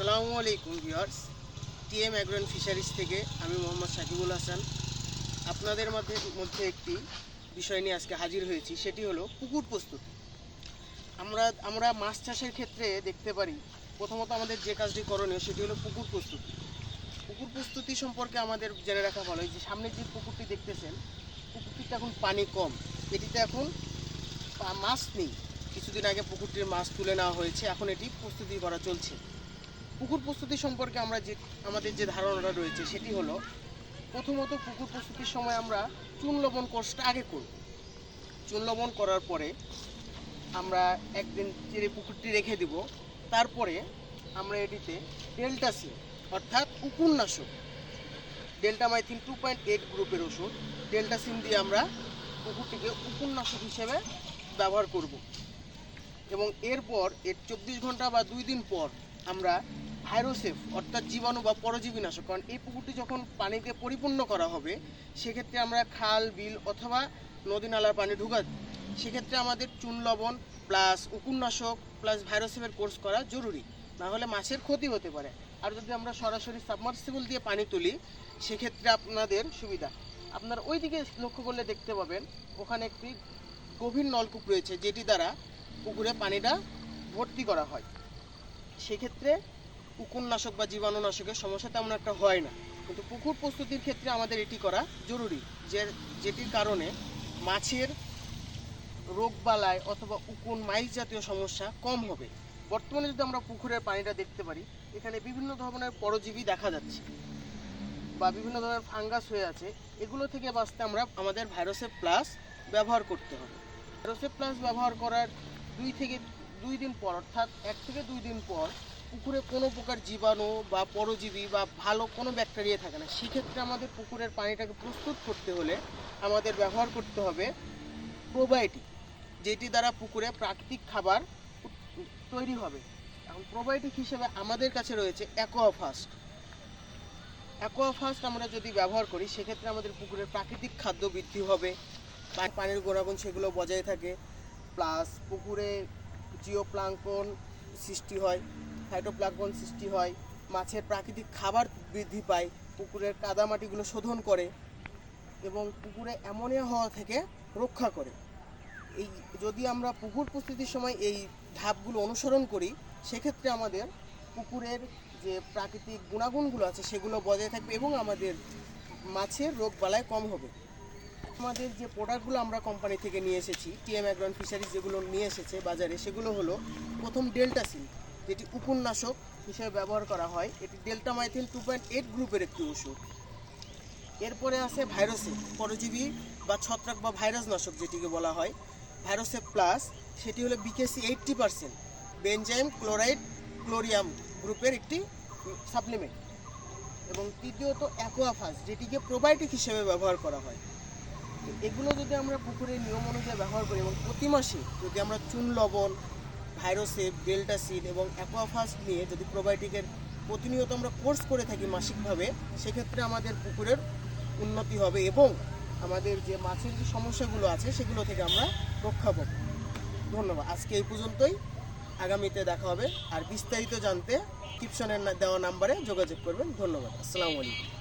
আসসালামু আলাইকুম viewers. TM অ্যাগ্রন fisheries থেকে আমি মোহাম্মদ সাকিবুল হাসান। আপনাদের মধ্যে মধ্যে একটি বিষয় নিয়ে আজকে হাজির হয়েছি, সেটি হলো পুকুর প্রস্তুতি। আমরা আমরা মাছ চাষের ক্ষেত্রে দেখতে পারি, প্রথমত আমাদের যে কাজটি করণীয় সেটি হলো পুকুর প্রস্তুতি। পুকুর প্রস্তুতি সম্পর্কে আমাদের জেনে রাখা ভালো যে সামনে যে পুকুরটি দেখতেছেন, পুকুরটিতে এখন পানি কম। এটিতে এখন মাছ নেই। কিছুদিন আগে পুকুরটির মাছ তুলে নেওয়া হয়েছে, এখন এটি প্রস্তুতি করা চলছে। পুকুর প্রস্তুতি সম্পর্কে আমরা যে, আমাদের যে ধারণাটা রয়েছে সেটি হলো, প্রথমত পুকুর প্রস্তুতির সময় আমরা চুন লবণ কোর্সটা আগে করব। চুন লবণ করার পরে আমরা একদিন চেরে পুকুরটি রেখে দিব। তারপরে আমরা এটিতে ডেল্টাসিন অর্থাৎ উপন্যাসক ডেল্টামাইথিন টু পয়েন্ট এইট গ্রুপের ওষুধ ডেল্টাসিন দিয়ে আমরা পুকুরটিকে উপন্যাসক হিসেবে ব্যবহার করব। এবং এরপর এর চব্বিশ ঘণ্টা বা দুই দিন পর আমরা ভাইরোসেফ, অর্থাৎ জীবাণু বা পরজীবী নাশক কারণ এই পুকুরটি যখন পানিতে পরিপূর্ণ করা হবে, সেক্ষেত্রে আমরা খাল, বিল অথবা নদী নালার পানি ঢুকা সেক্ষেত্রে আমাদের চুন লবণ প্লাস উকুন্নাশক প্লাস ভাইরোসেফের কোর্স করা জরুরি। না হলে মাছের ক্ষতি হতে পারে। আর যদি আমরা সরাসরি সাবমার্সিবল দিয়ে পানি তুলি, সেক্ষেত্রে আপনাদের সুবিধা। আপনারা ওই দিকে লক্ষ্য করলে দেখতে পাবেন, ওখানে একটি গভীর নলকূপ রয়েছে, যেটি দ্বারা পুকুরে পানিটা ভর্তি করা হয়। সেক্ষেত্রে উকুননাশক বা জীবাণুনাশকের সমস্যা তেমন একটা হয় না। কিন্তু পুকুর প্রস্তুতির ক্ষেত্রে আমাদের এটি করা জরুরি যে, যেটির কারণে মাছের রোগবালায় অথবা উকুন মাইজ জাতীয় সমস্যা কম হবে। বর্তমানে যদি আমরা পুকুরের পানিটা দেখতে পারি, এখানে বিভিন্ন ধরনের পরজীবী দেখা যাচ্ছে বা বিভিন্ন ধরনের ফাঙ্গাস হয়ে আছে। এগুলো থেকে বাঁচতে আমরা আমাদের ভাইরাসের প্লাস ব্যবহার করতে হবে। ভাইরাসের প্লাস ব্যবহার করার দুই থেকে, দুই দিন পর, অর্থাৎ এক থেকে দুই দিন পর পুকুরে কোনো প্রকার জীবাণু বা পরজীবী বা ভালো কোনো ব্যাকটেরিয়া থাকে না। সেক্ষেত্রে আমাদের পুকুরের পানিটাকে প্রস্তুত করতে হলে আমাদের ব্যবহার করতে হবে প্রোবায়োটিক যেটি দ্বারা পুকুরে প্রাকৃতিক খাবার তৈরি হবে। প্রোবায়োটিক হিসেবে আমাদের কাছে রয়েছে অ্যাকোয়াফাস্ট অ্যাকোয়াফাস্ট আমরা যদি ব্যবহার করি, সেক্ষেত্রে আমাদের পুকুরের প্রাকৃতিক খাদ্য বৃদ্ধি হবে। পানির গুণাগুণ সেগুলো বজায় থাকে। প্লাস পুকুরে জিও প্লাঙ্কন সৃষ্টি হয়। ফাইটোপ্লাঙ্কন সৃষ্টি হয়, মাছের প্রাকৃতিক খাবার বৃদ্ধি পায়, পুকুরের কাদামাটিগুলো শোধন করে এবং পুকুরে অ্যামোনিয়া হওয়া থেকে রক্ষা করে। এই যদি আমরা পুকুর প্রস্তুতির সময় এই ধাপগুলো অনুসরণ করি, সেক্ষেত্রে আমাদের পুকুরের যে প্রাকৃতিক গুণাগুণগুলো আছে সেগুলো বজায় থাকবে এবং আমাদের মাছের রোগ বালায় কম হবে। আমাদের যে প্রোডাক্টগুলো আমরা কোম্পানি থেকে নিয়ে এসেছি, টিএম অ্যাগ্রন ফিশারিজ যেগুলো নিয়ে এসেছে বাজারে, সেগুলো হলো প্রথম ডেল্টাসিন যেটি উপন্যাসক হিসেবে ব্যবহার করা হয়, এটি ডেল্টামাইথিন টু পয়েন্ট এইট গ্রুপের একটি ওষুধ। এরপরে আছে ভাইরাসে পরজীবী বা ছত্রাক বা ভাইরাস নাশক যেটিকে বলা হয়। ভাইরাসে প্লাস সেটি হলো বিকেসি এইটটি পার্সেন্ট বেনজাইম ক্লোরাইড ক্লোরিয়াম গ্রুপের একটি সাপ্লিমেন্ট এবং তৃতীয়ত অ্যাকোয়াফাস যেটিকে প্রোবায়োটিক হিসেবে ব্যবহার করা হয়। এগুলো যদি আমরা পুকুরের নিয়ম অনুযায়ী ব্যবহার করি এবং প্রতি মাসে যদি আমরা চুন লবণ ভাইরোসেপ ডেল্টাসিন এবং অ্যাকোয়াফাস নিয়ে যদি প্রোবায়োটিকের প্রতিনিয়ত আমরা কোর্স করে থাকি মাসিকভাবে, সেক্ষেত্রে আমাদের পুকুরের উন্নতি হবে এবং আমাদের যে মাছের যে সমস্যাগুলো আছে, সেগুলো থেকে আমরা রক্ষা পাবো। ধন্যবাদ। আজকে এই পর্যন্তই। আগামীতে দেখা হবে। আর বিস্তারিত জানতে টিপশনের দেওয়া নাম্বারে যোগাযোগ করবেন। ধন্যবাদ। আসসালামু আলাইকুম।